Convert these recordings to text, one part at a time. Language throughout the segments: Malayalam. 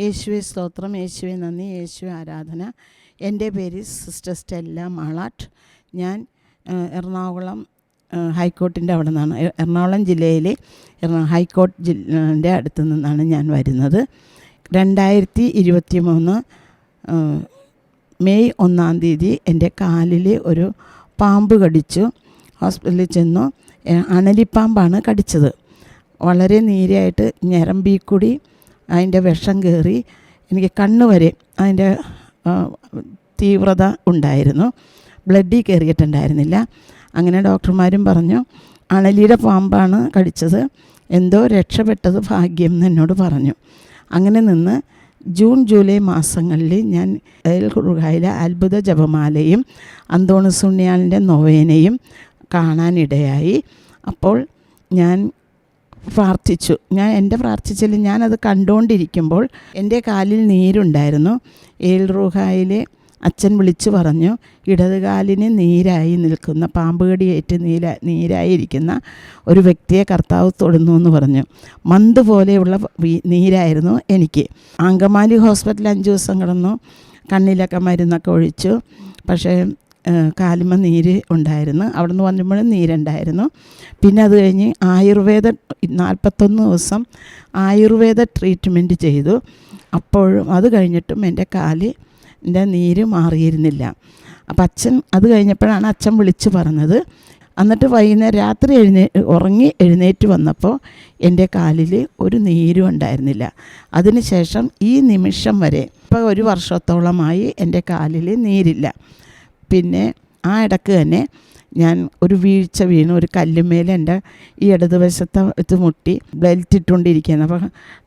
യേശുവെ സ്തോത്രം. യേശുവെ നന്ദി. യേശുവെ ആരാധന. എന്റെ പേര് സിസ്റ്റർ സ്റ്റെല്ല മാളാട്ട്. ഞാൻ എറണാകുളം ഹൈക്കോർട്ടിന്റെ അവിടെ നിന്നാണ്. എറണാകുളം ജില്ലയിലെ ഹൈക്കോർട്ട് ജില്ലേ അടുത്ത് നിന്നാണ് ഞാൻ വരുന്നത്. രണ്ടായിരത്തി ഇരുപത്തി മൂന്ന് മെയ് ഒന്നാം തീയതി എന്റെ കാലിൽ ഒരു പാമ്പ് കടിച്ചു. ഹോസ്പിറ്റലിൽ ചെന്നു. അണലിപ്പാമ്പാണ് കടിച്ചത്. വളരെ നീരായിട്ട് ഞരമ്പിൽ അതിന്റെ വിഷം കയറി എനിക്ക് കണ്ണ് വരെ അതിന്റെ തീവ്രത ഉണ്ടായിരുന്നു. ബ്ലഡിൽ കയറിയിട്ടുണ്ടായിരുന്നില്ല. അങ്ങനെ ഡോക്ടർമാരും പറഞ്ഞു അണലിയുടെ പാമ്പാണ് കടിച്ചത്. എന്തോ രക്ഷപ്പെട്ടത് ഭാഗ്യം എന്ന് എന്നോട് പറഞ്ഞു. അങ്ങനെ നിന്ന് ജൂൺ ജൂലൈ മാസങ്ങളിൽ ഞാൻ എൽ റുഹായിലെ അത്ഭുത ജപമാലയും അന്തോണസുണ്യാളിന്റെ നൊവേനയും കാണാനിടയായി. അപ്പോൾ ഞാൻ പ്രാർത്ഥിച്ചു. ഞാൻ എന്റെ പ്രാർത്ഥിച്ചിൽ ഞാനത് കണ്ടുകൊണ്ടിരിക്കുമ്പോൾ എന്റെ കാലിൽ നീരുണ്ടായിരുന്നു. ഏൽ റൂഹായിലെ അച്ഛൻ വിളിച്ചു പറഞ്ഞു ഇടതുകാലിന് നീരായി നിൽക്കുന്ന പാമ്പ് കടിയേറ്റ് നീര നീരായിരിക്കുന്ന ഒരു വ്യക്തിയെ കർത്താവ് തൊടുന്നു എന്ന് പറഞ്ഞു. മന്ത് പോലെയുള്ള നീരായിരുന്നു എനിക്ക്. അങ്കമാലി ഹോസ്പിറ്റലിൽ അഞ്ച് ദിവസം കിടന്നു. കണ്ണിലൊക്കെ മരുന്നൊക്കെ ഒഴിച്ചു. പക്ഷേ കാലുമ നീര് ഉണ്ടായിരുന്നു. അവിടെ നിന്ന് വന്നപ്പോഴും നീരുണ്ടായിരുന്നു. പിന്നെ അത് കഴിഞ്ഞ് ആയുർവേദ നാൽപ്പത്തൊന്ന് ദിവസം ആയുർവേദ ട്രീറ്റ്മെന്റ് ചെയ്തു. അപ്പോഴും അത് കഴിഞ്ഞിട്ടും എന്റെ കാൽ എന്റെ നീര് മാറിയിരുന്നില്ല. അപ്പം അച്ഛൻ അത് കഴിഞ്ഞപ്പോഴാണ് അച്ഛൻ വിളിച്ച് പറഞ്ഞത്. എന്നിട്ട് വൈകുന്നേരം രാത്രി എഴുന്നേ ഉറങ്ങി എഴുന്നേറ്റ് വന്നപ്പോൾ എന്റെ കാലിൽ ഒരു നീരും ഉണ്ടായിരുന്നില്ല. അതിനുശേഷം ഈ നിമിഷം വരെ ഇപ്പോൾ ഒരു വർഷത്തോളമായി എന്റെ കാലിൽ നീരില്ല. പിന്നെ ആ ഇടയ്ക്ക് തന്നെ ഞാൻ ഒരു വീഴ്ച വീണു ഒരു കല്ലുമേൽ എന്റെ ഈ ഇടതുവശത്തെ ഇത് മുട്ടി ബെൽറ്റ് ഇട്ടുകൊണ്ടിരിക്കുകയാണ്. അപ്പോൾ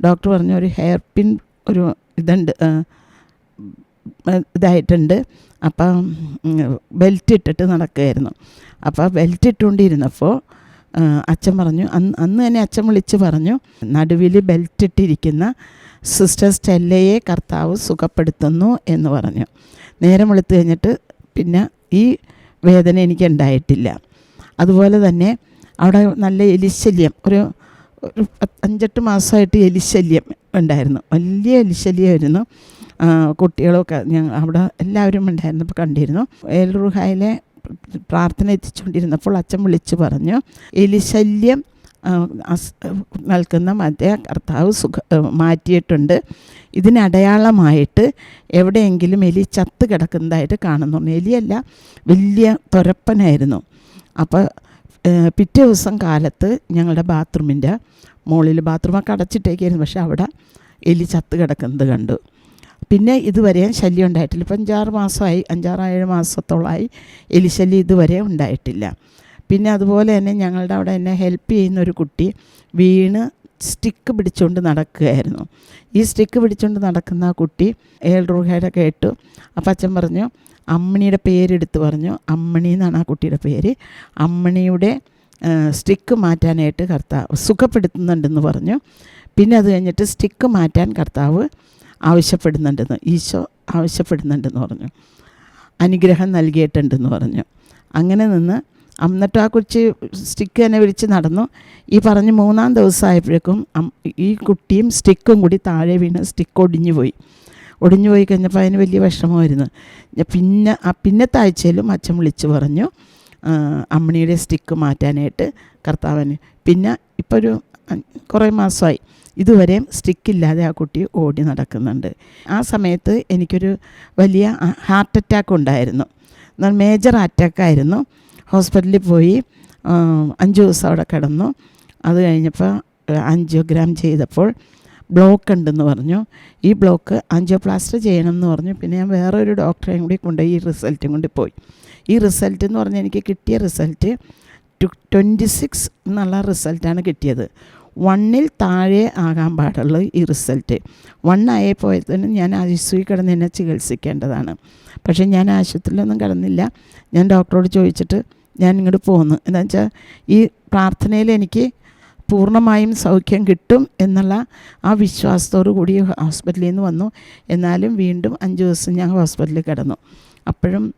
ഡോക്ടർ പറഞ്ഞു ഒരു ഹെയർ പിൻ ഒരു ഇതുണ്ട് ഇതായിട്ടുണ്ട്. അപ്പം ബെൽറ്റ് ഇട്ടിട്ട് നടക്കുകയായിരുന്നു. അപ്പോൾ ബെൽറ്റ് ഇട്ടുകൊണ്ടിരുന്നപ്പോൾ അച്ഛൻ പറഞ്ഞു അന്ന് അന്ന് തന്നെ അച്ഛൻ വിളിച്ച് പറഞ്ഞു നടുവിൽ ബെൽറ്റ് ഇട്ടിരിക്കുന്ന സിസ്റ്റർ സ്റ്റെല്ലയെ കർത്താവ് സുഖപ്പെടുത്തുന്നു എന്ന് പറഞ്ഞു. നേരം വെളുത്ത് കഴിഞ്ഞിട്ട് പിന്നെ ഈ വേദന എനിക്ക് ഉണ്ടായിട്ടില്ല അതുപോലെ തന്നെ അവിടെ നല്ല എലിശല്യം ഒരു ഒരു അഞ്ചെട്ട് മാസമായിട്ട് എലിശല്യം ഉണ്ടായിരുന്നു. വലിയ എലിശല്യമായിരുന്നു. കുട്ടികളൊക്കെ ഞങ്ങൾ അവിടെ എല്ലാവരും ഉണ്ടായിരുന്നപ്പോൾ കണ്ടിരുന്നു. ഏൽറുഹായിലെ പ്രാർത്ഥന എത്തിച്ചുകൊണ്ടിരുന്നപ്പോൾ അച്ഛൻ വിളിച്ചു പറഞ്ഞു എലിശല്യം നൽകുന്ന മറ്റേ കർത്താവ് സുഖ മാറ്റിയിട്ടുണ്ട്. ഇതിനടയാളമായിട്ട് എവിടെയെങ്കിലും എലി ചത്ത് കിടക്കുന്നതായിട്ട് കാണുന്നുണ്ട്. എലിയല്ല വലിയ തുരപ്പനായിരുന്നു. അപ്പോൾ പിറ്റേ ദിവസം കാലത്ത് ഞങ്ങളുടെ ബാത്റൂമിന്റെ മുകളിൽ ബാത്റൂമൊക്കെ അടച്ചിട്ടേക്കായിരുന്നു. പക്ഷെ അവിടെ എലി ചത്ത് കിടക്കുന്നത് കണ്ടു. പിന്നെ ഇതുവരെ ശല്യം ഉണ്ടായിട്ടില്ല. ഇപ്പം അഞ്ചാറ് മാസമായി അഞ്ചാറ് ഏഴ് മാസത്തോളമായി എലി ശല്യം ഇതുവരെ ഉണ്ടായിട്ടില്ല. പിന്നെ അതുപോലെ തന്നെ ഞങ്ങളുടെ അവിടെ എന്നെ ഹെൽപ്പ് ചെയ്യുന്ന ഒരു കുട്ടി വീണ് സ്റ്റിക്ക് പിടിച്ചുകൊണ്ട് നടക്കുകയായിരുന്നു. ഈ സ്റ്റിക്ക് പിടിച്ചുകൊണ്ട് നടക്കുന്ന ആ കുട്ടി ഏൽ റൂഹയുടെ കേട്ടു. അപ്പം അച്ഛൻ പറഞ്ഞു അമ്മണിയുടെ പേരെടുത്ത് പറഞ്ഞു. അമ്മണി എന്നാണ് ആ കുട്ടിയുടെ പേര്. അമ്മണിയുടെ സ്റ്റിക്ക് മാറ്റാനായിട്ട് കർത്താവ് സുഖപ്പെടുത്തുന്നുണ്ടെന്ന് പറഞ്ഞു. പിന്നെ അത് കഴിഞ്ഞിട്ട് സ്റ്റിക്ക് മാറ്റാൻ കർത്താവ് ആവശ്യപ്പെടുന്നുണ്ടെന്ന് ഈശോ ആവശ്യപ്പെടുന്നുണ്ടെന്ന് പറഞ്ഞു. അനുഗ്രഹം നൽകിയിട്ടുണ്ടെന്ന് പറഞ്ഞു. അങ്ങനെ നിന്ന് എന്നിട്ട് ആ കൊച്ച് സ്റ്റിക്ക് തന്നെ വിളിച്ച് നടന്നു. ഈ പറഞ്ഞ് മൂന്നാം ദിവസമായപ്പോഴേക്കും ഈ കുട്ടിയും സ്റ്റിക്കും കൂടി താഴെ വീണ് സ്റ്റിക്ക് ഒടിഞ്ഞു പോയി. ഒടിഞ്ഞു പോയി കഴിഞ്ഞപ്പോൾ അതിന് വലിയ വിഷമമായിരുന്നു. പിന്നെ ആ പിന്നത്തെ ആഴ്ചയിലും അച്ഛൻ വിളിച്ച് പറഞ്ഞു അമ്മണിയുടെ സ്റ്റിക്ക് മാറ്റാനായിട്ട് കർത്താവിന്. പിന്നെ ഇപ്പോൾ ഒരു കുറേ മാസമായി. ഇതുവരെയും സ്റ്റിക്കില്ലാതെ ആ കുട്ടി ഓടി നടക്കുന്നുണ്ട്. ആ സമയത്ത് എനിക്കൊരു വലിയ ഹാർട്ട് അറ്റാക്ക് ഉണ്ടായിരുന്നു. എന്നാൽ മേജർ അറ്റാക്കായിരുന്നു ഹോസ്പിറ്റലിൽ പോയി അഞ്ച് ദിവസം അവിടെ കിടന്നു. അത് കഴിഞ്ഞപ്പോൾ ആൻജിയോഗ്രാം ചെയ്തപ്പോൾ ബ്ലോക്ക് ഉണ്ടെന്ന് പറഞ്ഞു. ഈ ബ്ലോക്ക് ആൻജിയോപ്ലാസ്റ്റർ ചെയ്യണം എന്ന് പറഞ്ഞു. പിന്നെ ഞാൻ വേറൊരു ഡോക്ടറെയും കൂടി കൊണ്ടുപോയി ഈ റിസൾട്ടും കൊണ്ട് പോയി. ഈ റിസൾട്ട് എന്ന് പറഞ്ഞാൽ എനിക്ക് കിട്ടിയ റിസൾട്ട് ട്വന്റി സിക്സ് എന്നുള്ള റിസൾട്ടാണ് കിട്ടിയത്. വണ്ണിൽ താഴെ ആകാൻ പാടുള്ളൂ ഈ റിസൾട്ട് വണ്ണായപ്പോഴത്തേനും ഞാൻ ആശുപത്രി കിടന്ന് എന്നെ ചികിത്സിക്കേണ്ടതാണ്. പക്ഷേ ഞാൻ ആശുപത്രിയിലൊന്നും കിടന്നില്ല. ഞാൻ ഡോക്ടറോട് ചോദിച്ചിട്ട് ഞാൻ ഇങ്ങോട്ട് പോന്നു. എന്താ വെച്ചാൽ ഈ പ്രാർത്ഥനയിൽ എനിക്ക് പൂർണമായും സൗഖ്യം കിട്ടും എന്നുള്ള ആ വിശ്വാസത്തോടു കൂടി ഹോസ്പിറ്റലിൽ നിന്ന് വന്നു. എന്നാലും വീണ്ടും അഞ്ച് ദിവസം ഞാൻ ഹോസ്പിറ്റലിൽ കിടന്നു. അപ്പോഴും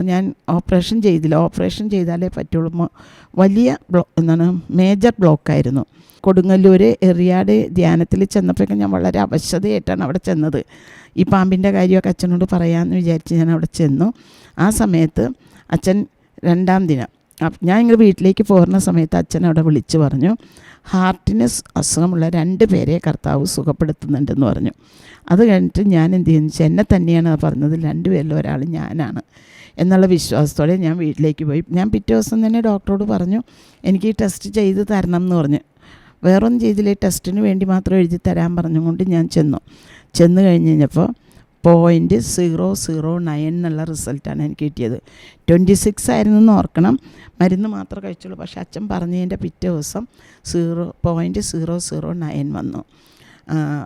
ഞാൻ ഓപ്പറേഷൻ ചെയ്തില്ല. ഓപ്പറേഷൻ ചെയ്താലേ പറ്റുള്ളൂ. വലിയ ബ്ലോ എന്താണ് മേജർ ബ്ലോക്കായിരുന്നു. കൊടുങ്ങല്ലൂർ എറിയാട് ധ്യാനത്തിൽ ചെന്നപ്പോഴേക്കും ഞാൻ വളരെ അവശതയായിട്ടാണ് അവിടെ ചെന്നത്. ഈ പാമ്പിന്റെ കാര്യമൊക്കെ അച്ഛനോട് പറയാമെന്ന് വിചാരിച്ച് ഞാൻ അവിടെ ചെന്നു. ആ സമയത്ത് അച്ഛൻ രണ്ടാം ദിനം ഞാൻ ഇങ്ങനെ വീട്ടിലേക്ക് പോരുന്ന സമയത്ത് അച്ഛൻ അവിടെ വിളിച്ചു പറഞ്ഞു ഹാർട്ടിന് അസുഖമുള്ള രണ്ട് പേരെ കർത്താവ് സുഖപ്പെടുത്തുന്നുണ്ടെന്ന് പറഞ്ഞു. അത് കഴിഞ്ഞിട്ട് ഞാൻ എന്ത് ചെയ്യുന്നു വെച്ചാൽ എന്നെ തന്നെയാണ് പറഞ്ഞത് രണ്ടുപേരിൽ ഒരാൾ ഞാനാണ്. എന്നുള്ള വിശ്വാസത്തോടെ ഞാൻ വീട്ടിലേക്ക് പോയി. ഞാൻ പിറ്റേ ദിവസം തന്നെ ഡോക്ടറോട് പറഞ്ഞു എനിക്ക് ഈ ടെസ്റ്റ് ചെയ്ത് തരണം എന്ന് പറഞ്ഞു. വേറൊന്നും ചെയ്തില്ല ടെസ്റ്റിന് വേണ്ടി മാത്രം എഴുതി തരാൻ പറഞ്ഞുകൊണ്ട് ഞാൻ ചെന്നു. ചെന്ന് കഴിഞ്ഞ് കഴിഞ്ഞപ്പോൾ പോയിന്റ് സീറോ സീറോ നയൻ എന്നുള്ള റിസൾട്ടാണ് എനിക്ക് കിട്ടിയത്. ട്വന്റി സിക്സ് ആയിരുന്നു എന്ന് ഓർക്കണം. മരുന്ന് മാത്രം കഴിച്ചുള്ളൂ. പക്ഷേ അച്ഛൻ പറഞ്ഞതിന്റെ പിറ്റേ ദിവസം zero point zero zero nine വന്നു.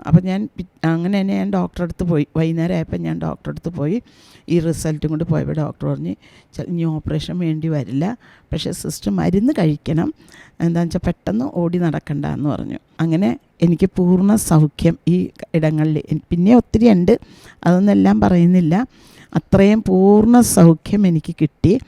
അപ്പോൾ ഞാൻ അങ്ങനെ തന്നെ ഞാൻ ഡോക്ടറെ അടുത്ത് പോയി. വൈകുന്നേരം ആയപ്പോൾ ഞാൻ ഡോക്ടറെ അടുത്ത് പോയി. ഈ റിസൾട്ടും കൊണ്ട് പോയപ്പോൾ ഡോക്ടർ പറഞ്ഞ് "ചെ- ഇനി ഓപ്പറേഷൻ വേണ്ടി വരില്ല. പക്ഷേ സിസ്റ്റർ മരുന്ന് കഴിക്കണം. എന്താണെന്ന് വെച്ചാൽ പെട്ടെന്ന് ഓടി നടക്കണ്ട എന്ന് പറഞ്ഞു. അങ്ങനെ എനിക്ക് പൂർണ സൗഖ്യം ഈ ഇടങ്ങളിൽ. പിന്നെ ഒത്തിരി ഉണ്ട്. അതൊന്നെല്ലാം പറയുന്നില്ല. അത്രയും പൂർണ സൗഖ്യം എനിക്ക് കിട്ടി.